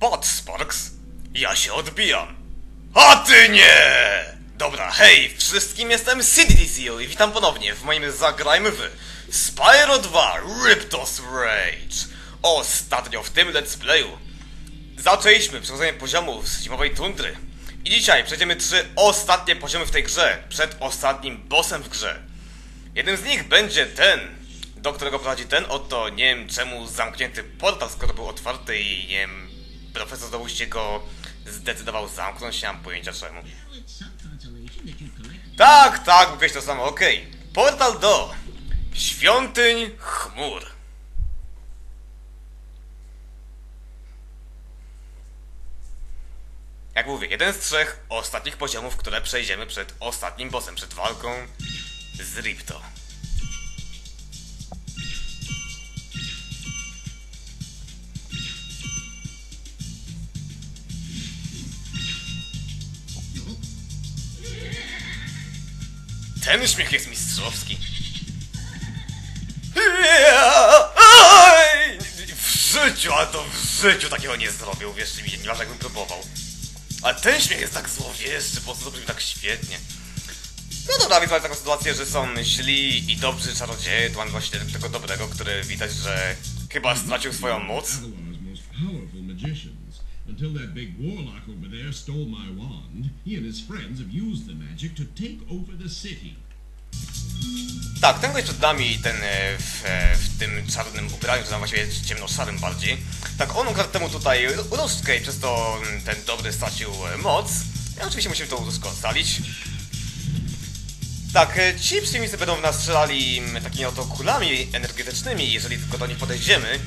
Patrz, Sparks, ja się odbijam. A ty nie! Dobra, hej, wszystkim jestem CDDCL i witam ponownie w moim Zagrajmy w Spyro 2 Riptos Rage. Ostatnio w tym let's playu zaczęliśmy przechodzenie poziomów z zimowej tundry. I dzisiaj przejdziemy trzy ostatnie poziomy w tej grze, przed ostatnim bossem w grze. Jednym z nich będzie ten, do którego prowadzi ten oto, nie wiem czemu zamknięty portal, skoro był otwarty i nie wiem, profesor Załuście go zdecydował zamknąć, nie mam pojęcia czemu. Tak, tak, mówiłeś to samo, okej. Portal do Świątyń Chmur. Jak mówię, jeden z trzech ostatnich poziomów, które przejdziemy przed ostatnim bossem, przed walką z Ripto. Ten śmiech jest mistrzowski. W życiu, ale to w życiu takiego nie zrobił, wierzcie mi, nieważne jakbym próbował. Ale ten śmiech jest tak złowieszczy, po prostu brzmi tak świetnie. No dobra, więc mamy taką sytuację, że są źli i dobrzy czarodzieje, tu mamy właśnie tego dobrego, który widać, że chyba stracił swoją moc. Until that big warlock over there stole my wand, he and his friends have used the magic to take over the city. Tak, ten gość przed nami, ten e, w, e, w tym czarnym ubraniu, czy tam właściwie ciemnoszarym bardziej. Tak, on ukradł temu tutaj różdżkę i przez to mm, ten dobry stracił e, moc. I oczywiście musimy tą różdżkę ocalić. Tak, ci przeciwnicy będą w nas strzelali mm, takimi oto kulami energetycznymi, jeżeli tylko do nich podejdziemy.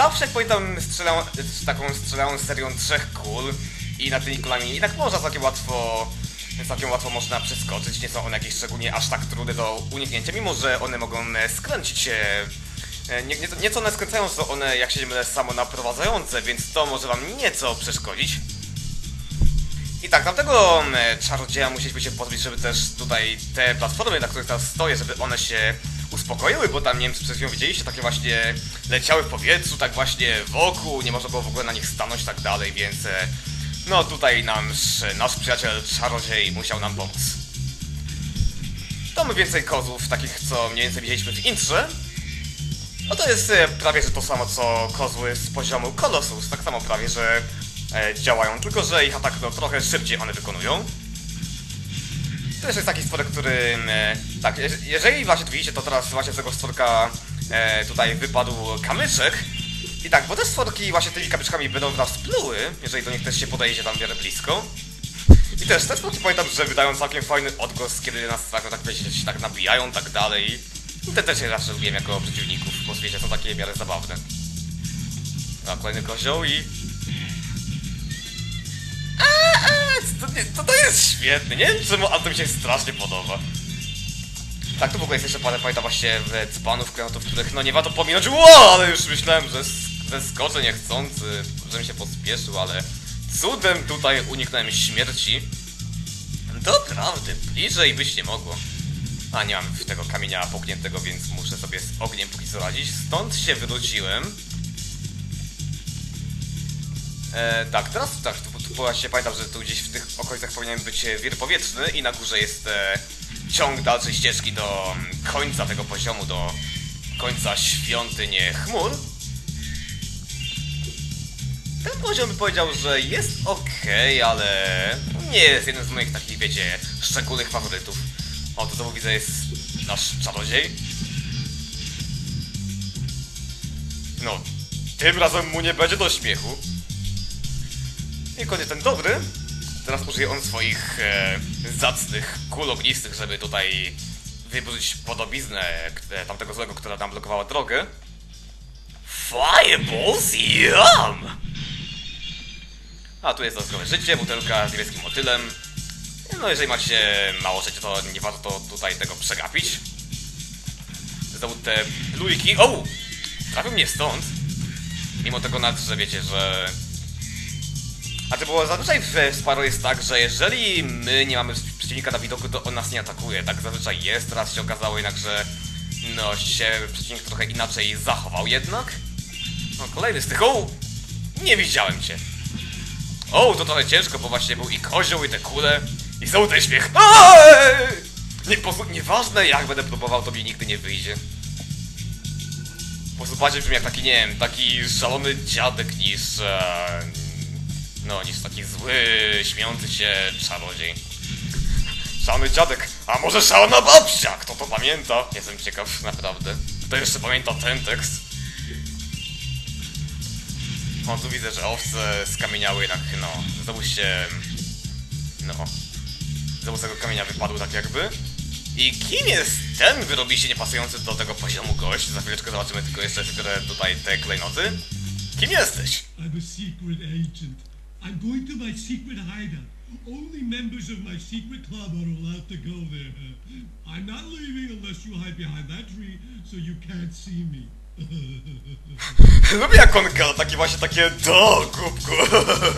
Zawsze, pamiętam, strzelał, e, taką strzelają serią trzech kul i na tymi kulami i tak można całkiem łatwo całkiem łatwo można przeskoczyć, nie są one jakieś szczególnie aż tak trudne do uniknięcia, mimo że one mogą e, skręcić się. e, Nie, nieco, nieco one skręcają, są one, jak się nie samo naprowadzające, więc to może wam nieco przeszkodzić. I tak, tamtego e, czarodzieja musieliśmy się pozbyć, żeby też tutaj te platformy, na których teraz stoję, żeby one się uspokoiły, bo tam, nie wiem, czy przed chwilą widzieliście, takie właśnie leciały w powietrzu, tak właśnie wokół, nie można było w ogóle na nich stanąć i tak dalej, więc e, no tutaj nasz, nasz przyjaciel czarodziej musiał nam pomóc. To my więcej kozów, takich co mniej więcej widzieliśmy w intrze. No to jest e, prawie że to samo co kozły z poziomu Colossus, tak samo prawie, że e, działają, tylko że ich atak no, trochę szybciej one wykonują. To też jest taki stworek, który... Tak, je- jeżeli właśnie tu widzicie, to teraz właśnie z tego stworka e, tutaj wypadł kamyczek. I tak, bo te stworki właśnie tymi kamyczkami będą w nas pluły, jeżeli do nich też się podejdzie tam w miarę blisko. I też te stworki pamiętam, że wydają całkiem fajny odgłos, kiedy nas trafią, tak wiecie, się tak nabijają, tak dalej. I te też się zawsze lubiłem jako przeciwników, bo wiecie, są takie w miarę zabawne. A kolejny kozioł i... A, a, to, to, to jest świetne, nie wiem czemu, ale to mi się strasznie podoba. Tak, tu w ogóle jest jeszcze parę pamiętam właśnie dzbanów, klenotów, których no nie warto pominąć. Ło, ale już myślałem, że sk- zeskoczę niechcący, że mi się pospieszył, ale cudem tutaj uniknąłem śmierci. Doprawdy, bliżej byś nie mogło. A nie mam tego kamienia połkniętego, więc muszę sobie z ogniem póki co radzić. Stąd się wróciłem. E, tak, teraz tak, tu, tu właśnie pamiętam, że tu gdzieś w tych okolicach powinien być wir powietrzny i na górze jest e, ciąg dalszej ścieżki do końca tego poziomu, do końca świątyń chmur. Ten poziom by powiedział, że jest ok, ale nie jest jeden z moich takich, wiecie, szczególnych faworytów. O, to znowu widzę jest nasz czarodziej. No, tym razem mu nie będzie do śmiechu. I koniec ten dobry. Teraz użyje on swoich e, zacnych kul ognistych, żeby tutaj wyburzyć podobiznę e, tamtego złego, która nam blokowała drogę. Fireballs, yum! A tu jest dodatkowe życie, butelka z niebieskim motylem. No jeżeli macie mało życia, to nie warto tutaj tego przegapić. Znowu te plujki. O! Trafił mnie stąd. Mimo tego nawet, że wiecie, że... A to było zazwyczaj w Sparo jest tak, że jeżeli my nie mamy przeciwnika na widoku, to on nas nie atakuje. Tak zazwyczaj jest. Teraz się okazało jednak, że no się przeciwnik trochę inaczej zachował jednak. No kolejny z tych. O! Nie widziałem cię. O, to trochę ciężko, bo właśnie był i kozioł, i te kule, i ten śmiech. Nie, po prostu, nieważne jak będę próbował, to mi nigdy nie wyjdzie. Po prostu bardziej brzmi jak taki, nie wiem, taki szalony dziadek niż... no, niż taki zły, śmiejący się czarodziej. Szalony dziadek, a może szalona babcia? Kto to pamięta? Jestem ciekaw, naprawdę. Kto jeszcze pamięta ten tekst? O, tu widzę, że owce skamieniały jednak, no, znowu się... No... Znowu z tego kamienia wypadł tak jakby. I kim jest ten wyrobiście niepasujący do tego poziomu gość? Za chwileczkę zobaczymy tylko jeszcze które tutaj te klejnoty. Kim jesteś? I'm a secret agent. I'm going to my secret hideout. Only members of my secret club are allowed to go there. I'm not leaving unless you hide behind that tree so you can't see me. Lubię jak on gada, takie właśnie takie do głupku.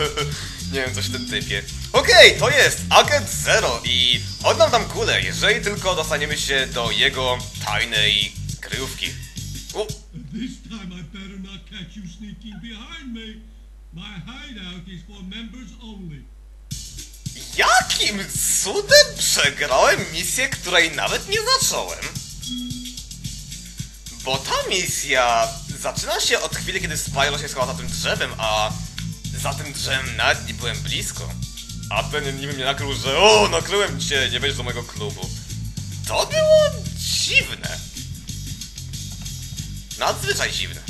Nie wiem, coś w tym typie. Okej, to jest Agent Zero i oddam tam kulę, jeżeli tylko dostaniemy się do jego tajnej kryjówki. U, This time I better not catch you sneaking behind me. Jakim cudem przegrałem misję, której nawet nie zacząłem? Bo ta misja zaczyna się od chwili, kiedy Spyro się schował za tym drzewem, a za tym drzewem nawet nie byłem blisko. A ten niby mnie nakrył, że o, nakryłem cię, nie wejdziesz do mojego klubu. To było dziwne. Nadzwyczaj dziwne.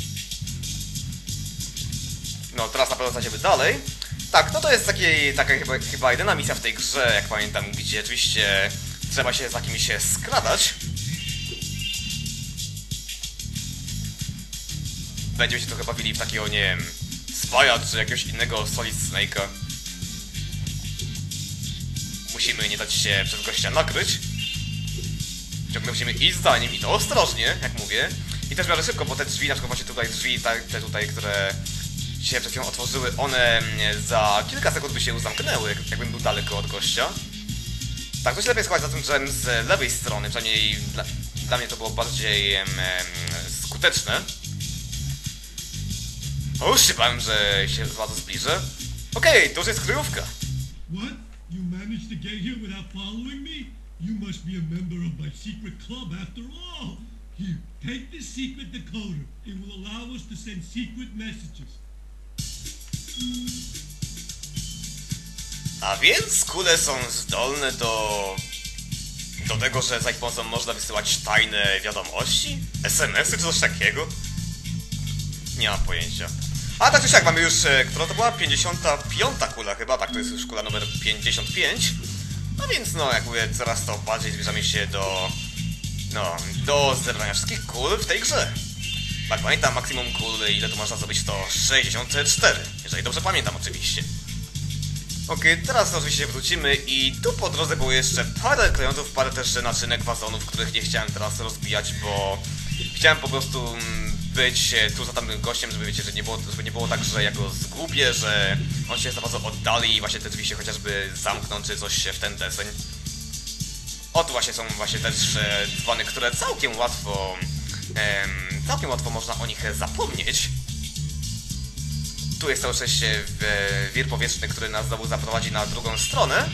No, teraz na pewno znajdziemy dalej. Tak, no to jest takie, taka chyba, chyba jedyna misja w tej grze, jak pamiętam, gdzie oczywiście trzeba się za kimś się skradać. Będziemy się trochę bawili w takiego, nie wiem, Spaja czy jakiegoś innego Solid Snake'a. Musimy nie dać się przez gościa nakryć. Ciągle musimy iść za nim i to ostrożnie, jak mówię. I też w miarę szybko, bo te drzwi, na przykład właśnie tutaj drzwi, ta- te tutaj, które się przed chwilą otworzyły, one mm, za kilka sekund by się zamknęły, jak- jakbym był daleko od gościa. Tak, to się lepiej schować za tym drzewem z lewej strony, przynajmniej dla, dla mnie to było bardziej em, skuteczne. O, już się bałem, że się bardzo zbliżę. Okej, to już jest kryjówka. What? You managed to get here without following me? You must be a member of my secret club after all. Here, take this secret decoder. It will allow us to send secret messages. A więc kule są zdolne do... do tego, że za ich pomocą można wysyłać tajne wiadomości? SMS-y czy coś takiego? Nie mam pojęcia. A tak czy siak mamy już, e, która to była? 55 kula chyba, tak to jest już kula numer 55. No więc no, jak mówię, coraz to bardziej zbliżamy się do... No, do zebrania wszystkich kul w tej grze. Jak pamiętam, maksimum kul, ile tu można zrobić, to 64. Jeżeli dobrze pamiętam oczywiście. Okej, teraz oczywiście wrócimy i tu po drodze było jeszcze parę klejnotów, parę też naczynek wazonów, których nie chciałem teraz rozbijać, bo chciałem po prostu mm, być tu za tamtym gościem, żeby wiecie, że nie było, żeby nie było tak, że ja go zgubię, że on się za bardzo oddali i właśnie te drzwi się chociażby zamkną, czy coś się w ten deseń. O, tu właśnie są właśnie też e, dzwony, które całkiem łatwo, em, całkiem łatwo można o nich zapomnieć. Tu jest cały szczęście wir powietrzny, który nas znowu zaprowadzi na drugą stronę.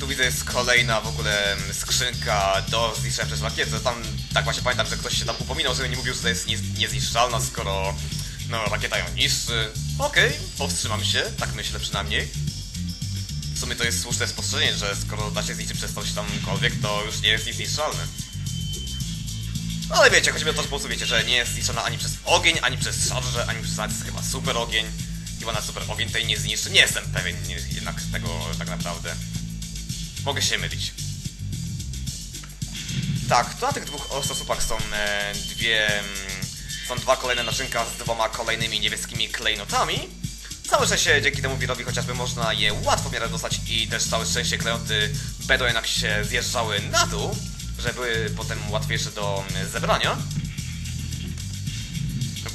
Tu widzę jest kolejna w ogóle mm, skrzynka do zniszczenia przez rakietę. Tam tak właśnie pamiętam, że ktoś się tam upominał, żeby nie mówił, że to jest niez- niezniszczalna, skoro no rakieta ją niszczy. Okej, powstrzymam się, tak myślę przynajmniej. W sumie to jest słuszne spostrzeżenie, że skoro da się zniszczyć przez coś tamkolwiek, to już nie jest nic niszczalne. No ale wiecie, choćby to, że po prostu wiecie, że nie jest zniszczona ani przez ogień, ani przez szarże, ani przez nawet chyba super ogień. Chyba na super ogień tej nie zniszczy. Nie jestem pewien jednak tego tak naprawdę. Mogę się mylić. Tak, to na tych dwóch ostrosupach są e, dwie... Mm, są dwa kolejne naczynka z dwoma kolejnymi niebieskimi klejnotami. Całe szczęście dzięki temu wirowi chociażby można je łatwo w miarę dostać i też całe szczęście klejnoty będą jednak się zjeżdżały na dół, żeby były potem łatwiejsze do mm, zebrania.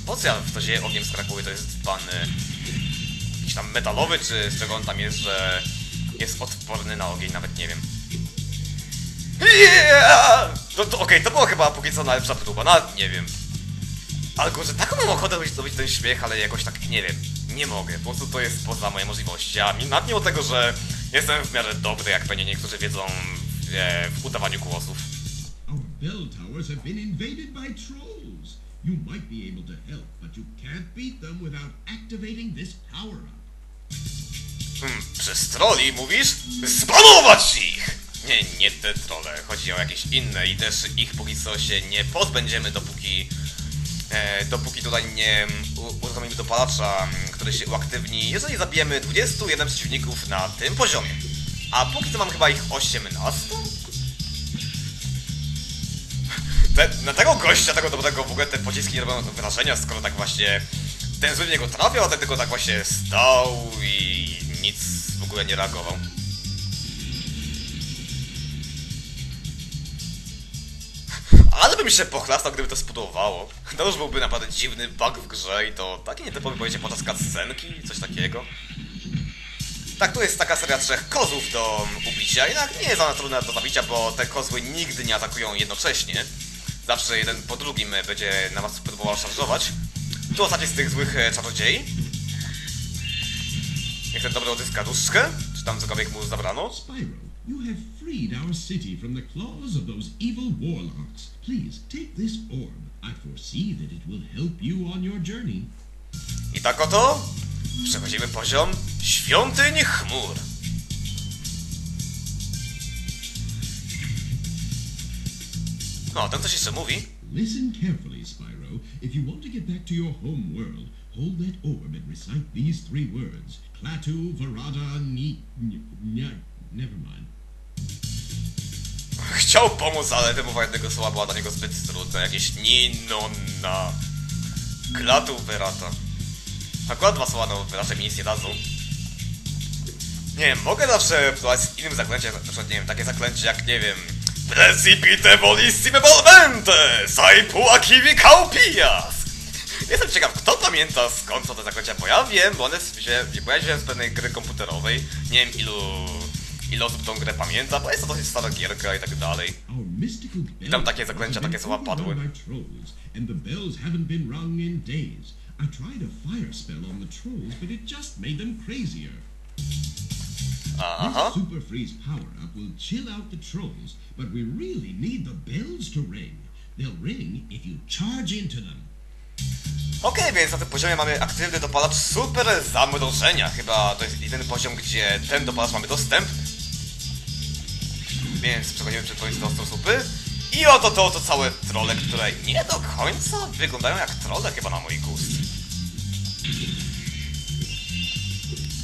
Po co ja w to zieje ogniem skrakuję? To jest pan y, jakiś tam metalowy, czy z czego on tam jest, że jest odporny na ogień, nawet nie wiem. Yeah! To, to okej, to było chyba póki co najlepsza próba, nawet nie wiem. Ale kurczę, taką mam ochotę zrobić, ten śmiech, ale jakoś tak, nie wiem, nie mogę, po prostu to jest poza moje możliwości, a mimo tego, że jestem w miarę dobry, jak pewnie niektórzy wiedzą, e, w udawaniu głosów. Bell towers have been invaded by trolls. You might be able to help, but you can't beat them without activating this power-up. Hmm, przez troli mówisz? Zbanować ich! Nie, nie te trole, chodzi o jakieś inne i też ich póki co się nie pozbędziemy, dopóki e, dopóki tutaj nie uruchomimy dopalacza, który się uaktywni, jeżeli zabijemy 21 przeciwników na tym poziomie. A póki co mam chyba ich 18? Te, na tego gościa, tego dobrego, w ogóle te pociski nie robią wrażenia, skoro tak właśnie ten zły niego trafiał, a ten tylko tak właśnie stał i nic w ogóle nie reagował. Ale bym się pochlastał, gdyby to spodobwało. To już byłby naprawdę dziwny bug w grze i to takie nietypowe pojęcie podczas cutscenki, coś takiego. Tak, tu jest taka seria trzech kozłów do ubicia, jednak nie jest ona trudna do zabicia, bo te kozły nigdy nie atakują jednocześnie. Zawsze jeden po drugim będzie na was próbował szarżować. Tu ostatni z tych złych e, czarodziei. Niech ten dobry odzyska duszkę, czy tam cokolwiek mu zabrano. Spyro, you have freed our city from the claws of those evil warlocks. Please, take this orb. I foresee that it will help you on your journey. I tak oto przechodzimy poziom Świątyń Chmur. No, ten coś jeszcze mówi. Listen carefully, Spyro. If you want to get back to your home world, hold that orb and recite these three words. Klaatu, Varada, Ni... Ni... Ni- Never mind. Chciał pomóc, ale wymowa jednego słowa była dla niego zbyt trudna. Jakieś ninona. Klatu wyrata. Akurat dwa słowa, no raczej mi nic nie dadzą. Nie wiem, mogę zawsze próbować z innym zaklęciem, na przykład, nie wiem, takie zaklęcie jak, nie wiem... Precipite volissime volmente, saipu akivi kaupias. Jestem ciekaw, kto pamięta skąd są te zaklęcia, bo ja wiem, bo one się pojawiają z pewnej gry komputerowej. Nie wiem ilu, ilu osób tą grę pamięta, bo jest to dosyć stara gierka i tak dalej. Bells tam takie zaklęcia, takie słowa padły. and the bells haven't been rung in days. I tried a fire spell on the trolls, but it just made them crazier. Aha. This super freeze power-up will chill out the trolls, but we really need the bells to ring. They'll ring if you charge into them. Okej, więc na tym poziomie mamy aktywny dopalacz super zamrożenia. Chyba to jest jedyny poziom, gdzie ten dopalacz mamy dostępny. Więc przechodzimy przed koniec do ostrosupy. I oto to, to całe trole, które nie do końca wyglądają jak trole chyba na mój gust.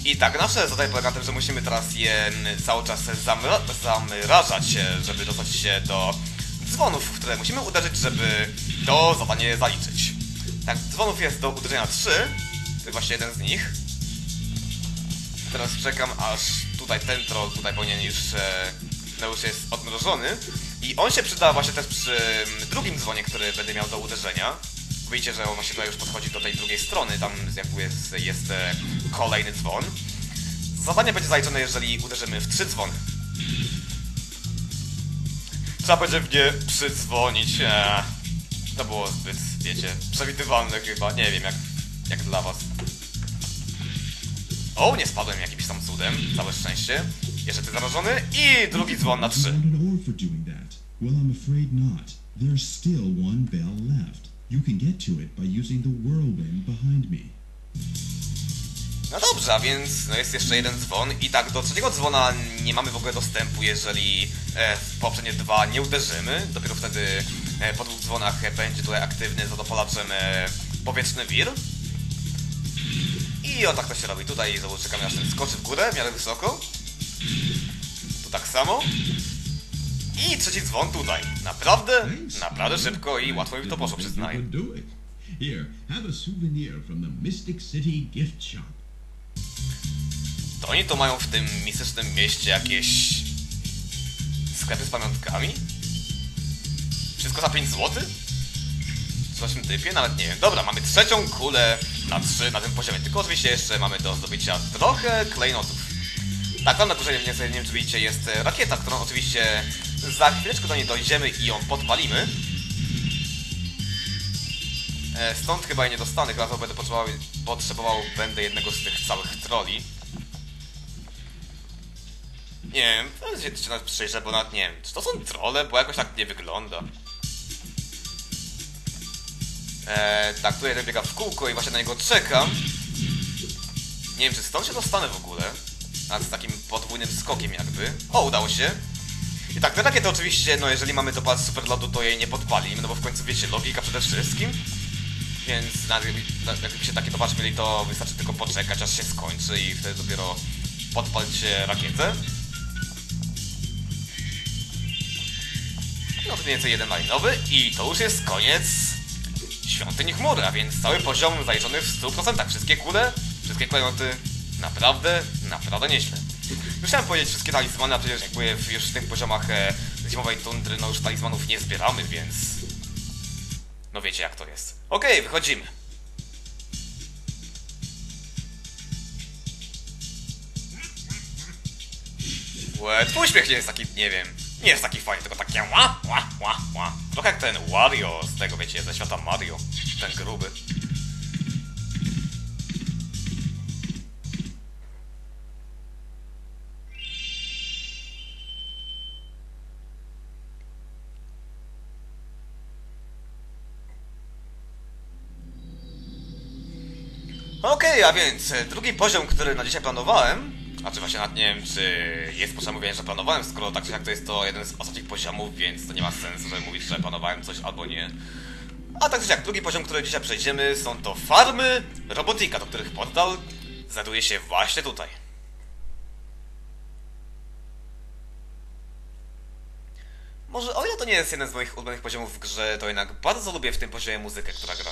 I tak, nasze zadanie polega na tym, że musimy teraz je cały czas zamra zamrażać, żeby dostać się do dzwonów, które musimy uderzyć, żeby to zadanie zaliczyć. Tak, dzwonów jest do uderzenia 3, to jest właśnie jeden z nich. Teraz czekam, aż tutaj ten troll tutaj powinien już, e, no już jest odmrożony. I on się przyda właśnie też przy drugim dzwonie, który będę miał do uderzenia. Widzicie, że on właśnie tutaj już podchodzi do tej drugiej strony, tam jakby jest, jest e, kolejny dzwon. Zadanie będzie zaliczone, jeżeli uderzymy w trzy dzwony. Trzeba będzie w nie przydzwonić. Eee, to było zbyt, wiecie, przewidywalne chyba. Nie wiem, jak, jak dla was. O, nie spadłem jakimś tam cudem, całe szczęście. Jeszcze ty zarażony i drugi dzwon na trzy. Well, I'm afraid not. There's still one bell left. You can get to it by using the whirlwind behind me. No dobrze, a więc no jest jeszcze jeden dzwon i tak do trzeciego dzwona nie mamy w ogóle dostępu, jeżeli e, w poprzednie dwa nie uderzymy. Dopiero wtedy e, po dwóch dzwonach e, będzie tutaj aktywny dopalaczem e, powietrzny wir. I o tak to się robi. Tutaj znowu czekamy aż ten skoczy w górę, w miarę wysoko. Tu tak samo. I trzeci dzwon tutaj. Naprawdę, naprawdę szybko i łatwo mi to poszło, przyznaję. Here, have a souvenir from the Mystic City gift shop. Oni to mają w tym mistycznym mieście jakieś sklepy z pamiątkami? Wszystko za 5 zł? W tym typie? Nawet nie wiem. Dobra, mamy trzecią kulę na 3 na tym poziomie. Tylko oczywiście jeszcze mamy do zdobycia trochę klejnotów. Tak, tam na górze, nie, wiem czy widzicie, jest rakieta, którą oczywiście za chwileczkę do niej dojdziemy i ją podpalimy. E, stąd chyba jej nie dostanę, chyba będę potrzebował, potrzebował będę jednego z tych całych troli. Nie wiem, to się czy nawet przyjrzę, bo nawet nie wiem, czy to są trole, bo jakoś tak nie wygląda. Eee, tak, tutaj ten biega w kółko i właśnie na niego czekam. Nie wiem, czy stąd się dostanę w ogóle. A z takim podwójnym skokiem jakby. O, udało się. I tak, na rakietę oczywiście, no jeżeli mamy dopad superlodu, to jej nie podpalimy, no bo w końcu wiecie, logika przede wszystkim. Więc nawet jakby- na- jakby się takie dopad mieli, to wystarczy tylko poczekać, aż się skończy i wtedy dopiero podpalić rakietę. Mniej więcej jeden malinowy i to już jest koniec Świątyni Chmury, a więc cały poziom zaliczony w 100%. Wszystkie kule, wszystkie klejnoty, naprawdę, naprawdę nieźle. Już chciałem powiedzieć wszystkie talizmany, a przecież jakby już w tych poziomach e, zimowej tundry, no już talizmanów nie zbieramy, więc... No wiecie jak to jest. Okej, wychodzimy. Łe, twój śmiech nie jest taki, nie wiem, nie jest taki fajny, tylko takie ła, ła, ła, ła. Trochę jak ten Wario z tego, wiecie, ze świata Mario. Ten gruby. Okej, a więc e, drugi poziom, który na dzisiaj planowałem, a czy właśnie nawet nie wiem, czy jest potrzeba mówienia, że planowałem, skoro tak czy jak to jest to jeden z ostatnich poziomów, więc to nie ma sensu, żeby mówić, że planowałem coś albo nie. A tak czy jak, drugi poziom, który dzisiaj przejdziemy, są to farmy robotika, do których portal znajduje się właśnie tutaj. Może o ile to nie jest jeden z moich ulubionych poziomów w grze, to jednak bardzo lubię w tym poziomie muzykę, która gra.